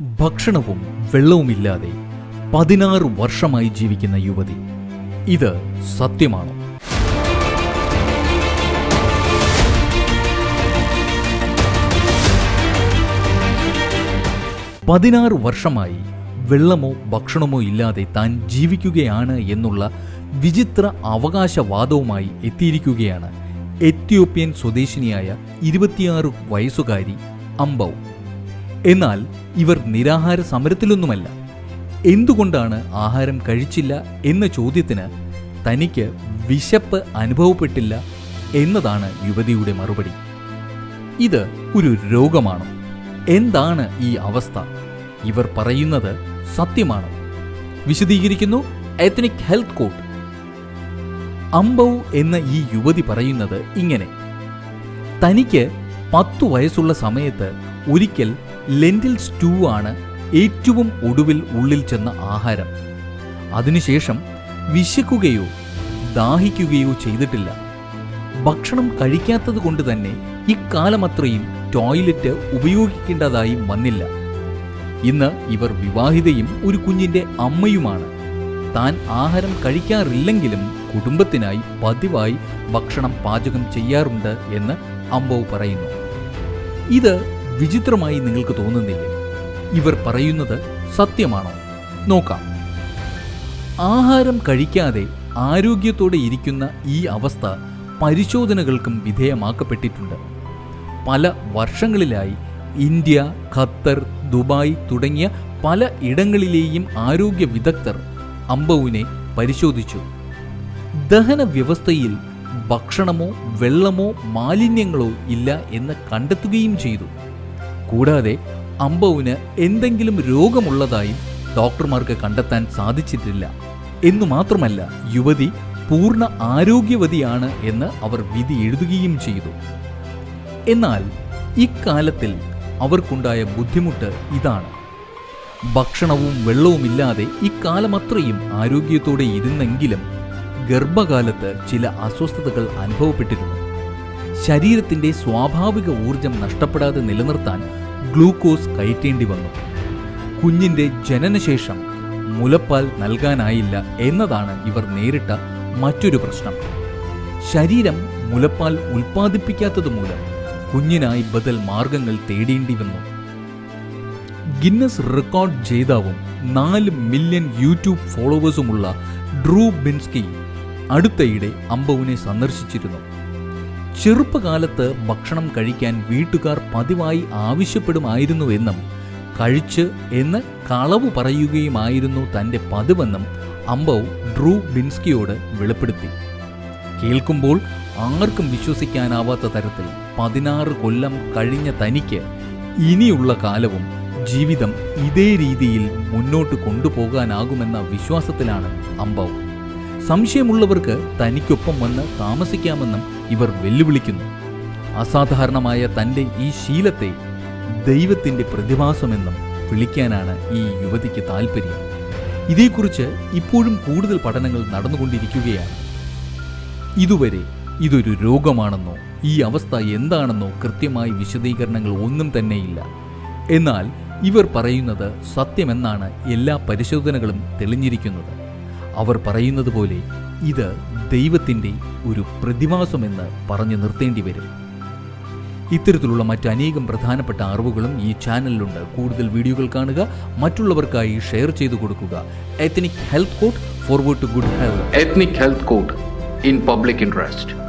ഭക്ഷണവും വെള്ളവുമില്ലാതെ പതിനാറ് വർഷമായി ജീവിക്കുന്ന യുവതി. ഇത് സത്യമാണോ. പതിനാറ് വർഷമായി വെള്ളമോ ഭക്ഷണമോ ഇല്ലാതെ താൻ ജീവിക്കുകയാണ് എന്നുള്ള വിചിത്ര അവകാശവാദവുമായി എത്തിയിരിക്കുകയാണ് എത്യോപ്യൻ സ്വദേശിനിയായ ഇരുപത്തിയാറ് വയസ്സുകാരി അംബൗ. എന്നാൽ ഇവർ നിരാഹാര സമരത്തിലൊന്നുമല്ല. എന്തുകൊണ്ടാണ് ആഹാരം കഴിച്ചില്ല എന്ന ചോദ്യത്തിന് തനിക്ക് വിശപ്പ് അനുഭവപ്പെട്ടില്ല എന്നതാണ് യുവതിയുടെ മറുപടി. ഇത് ഒരു രോഗമാണോ. എന്താണ് ഈ അവസ്ഥ? ഇവർ പറയുന്നത് സത്യമാണ്. വിശദീകരിക്കുന്നു എത്നിക് ഹെൽത്ത് കോഡ് അംബൗ എന്ന ഈ യുവതി പറയുന്നത് ഇങ്ങനെ. തനിക്ക് പത്തു വയസ്സുള്ള സമയത്ത് ഒരിക്കൽ ലെന്റിൽ സ്റ്റൂ ആണ് ഏറ്റവും ഒടുവിൽ ഉള്ളിൽ ചെന്ന ആഹാരം. അതിനുശേഷം വിശക്കുകയോ ദാഹിക്കുകയോ ചെയ്തിട്ടില്ല. ഭക്ഷണം കഴിക്കാത്തത് കൊണ്ട് തന്നെ ഇക്കാലമത്രയും ടോയ്ലറ്റ് ഉപയോഗിക്കേണ്ടതായി വന്നില്ല. ഇന്ന് ഇവർ വിവാഹിതയും ഒരു കുഞ്ഞിന്റെ അമ്മയുമാണ്. താൻ ആഹാരം കഴിക്കാറില്ലെങ്കിലും കുടുംബത്തിനായി പതിവായി ഭക്ഷണം പാചകം ചെയ്യാറുണ്ട് എന്ന് അമ്പവ് പറയുന്നു. ഇത് വിചിത്രമായി നിങ്ങൾക്ക് തോന്നുന്നില്ലേ? ഇവർ പറയുന്നത് സത്യമാണോ? നോക്കാം. ആഹാരം കഴിക്കാതെ ആരോഗ്യത്തോടെ ഇരിക്കുന്ന ഈ അവസ്ഥ പരിശോധനകൾക്കും വിധേയമാക്കപ്പെട്ടിട്ടുണ്ട്. പല വർഷങ്ങളിലായി ഇന്ത്യ ഖത്തർ ദുബായ് തുടങ്ങിയ പല ഇടങ്ങളിലെയും ആരോഗ്യ വിദഗ്ധർ അമ്പവുവിനെ പരിശോധിച്ചു. ദഹന വ്യവസ്ഥയിൽ ഭക്ഷണമോ വെള്ളമോ മാലിന്യങ്ങളോ ഇല്ല എന്ന് കണ്ടെത്തുകയും ചെയ്തു. കൂടാതെ അമ്പവിന് എന്തെങ്കിലും രോഗമുള്ളതായും ഡോക്ടർമാർക്ക് കണ്ടെത്താൻ സാധിച്ചിട്ടില്ല. എന്നു മാത്രമല്ല യുവതി പൂർണ ആരോഗ്യവതിയാണ് എന്ന് അവർ വിധി എഴുതുകയും ചെയ്തു. എന്നാൽ ഇക്കാലത്തിൽ അവർക്കുണ്ടായ ബുദ്ധിമുട്ട് ഇതാണ്. ഭക്ഷണവും വെള്ളവുമില്ലാതെ ഇക്കാലമത്രയും ആരോഗ്യത്തോടെ ഇരുന്നെങ്കിലും ഗർഭകാലത്ത് ചില അസ്വസ്ഥതകൾ അനുഭവപ്പെട്ടിരുന്നു. ശരീരത്തിന്റെ സ്വാഭാവിക ഊർജം നഷ്ടപ്പെടാതെ നിലനിർത്താൻ ഗ്ലൂക്കോസ് കയറ്റേണ്ടി വന്നു. കുഞ്ഞിന്റെ ജനനശേഷം മുലപ്പാൽ നൽകാനായില്ല എന്നതാണ് ഇവർ നേരിട്ട മറ്റൊരു പ്രശ്നം. ശരീരം മുലപ്പാൽ ഉൽപ്പാദിപ്പിക്കാത്തത് മൂലം കുഞ്ഞിനായി ബദൽ മാർഗങ്ങൾ തേടേണ്ടി വന്നു. ഗിന്നസ് റെക്കോർഡ് ജേതാവും നാല് മില്യൺ യൂട്യൂബ് ഫോളോവേഴ്സുമുള്ള ഡ്രൂ ബിൻസ്കി അടുത്തയിടെ അമ്പവിനെ സന്ദർശിച്ചിരുന്നു. ചെറുപ്പകാലത്ത് ഭക്ഷണം കഴിക്കാൻ വീട്ടുകാർ പതിവായി ആവശ്യപ്പെടുമായിരുന്നുവെന്നും കഴിച്ച് എന്ന് കളവ് പറയുകയുമായിരുന്നു തന്റെ പതിവെന്നും അമ്പവ് ഡ്രൂ ബിൻസ്കിയോട് വെളിപ്പെടുത്തി. കേൾക്കുമ്പോൾ ആർക്കും വിശ്വസിക്കാനാവാത്ത തരത്തിൽ പതിനാറ് കൊല്ലം കഴിഞ്ഞ തനിക്ക് ഇനിയുള്ള കാലവും ജീവിതം ഇതേ രീതിയിൽ മുന്നോട്ട് കൊണ്ടുപോകാനാകുമെന്ന വിശ്വാസത്തിലാണ് അമ്പവ് സംശയമുള്ളവർക്ക് തനിക്കൊപ്പം വന്ന് താമസിക്കാമെന്നും ഇവർ വെല്ലുവിളിക്കുന്നു. അസാധാരണമായ തന്റെ ഈ ശീലത്തെ ദൈവത്തിന്റെ പ്രതിഭാസമെന്നും വിളിക്കാനാണ് ഈ യുവതിക്ക് താല്പര്യം ഇതേക്കുറിച്ച് ഇപ്പോഴും കൂടുതൽ പഠനങ്ങൾ നടന്നുകൊണ്ടിരിക്കുകയാണ്. ഇതുവരെ ഇതൊരു രോഗമാണെന്നോ ഈ അവസ്ഥ എന്താണെന്നോ കൃത്യമായി വിശദീകരണങ്ങൾ ഒന്നും തന്നെയില്ല. എന്നാൽ ഇവർ പറയുന്നത് സത്യമെന്നാണ് എല്ലാ പരിശോധനകളും തെളിഞ്ഞിരിക്കുന്നത്. അവർ പറയുന്നത് പോലെ ഇത് ദൈവത്തിന്റെ ഒരു പ്രതിഭാസമെന്ന് പറഞ്ഞു നിർത്തേണ്ടി വരും. ഇത്തരത്തിലുള്ള മറ്റനേകം പ്രധാനപ്പെട്ട അറിവുകളും ഈ ചാനലിലുണ്ട്. കൂടുതൽ വീഡിയോകൾ കാണുക മറ്റുള്ളവർക്കായി ഷെയർ ചെയ്തു കൊടുക്കുക. Ethnic health code forward to good health ethnic health code in public Interest.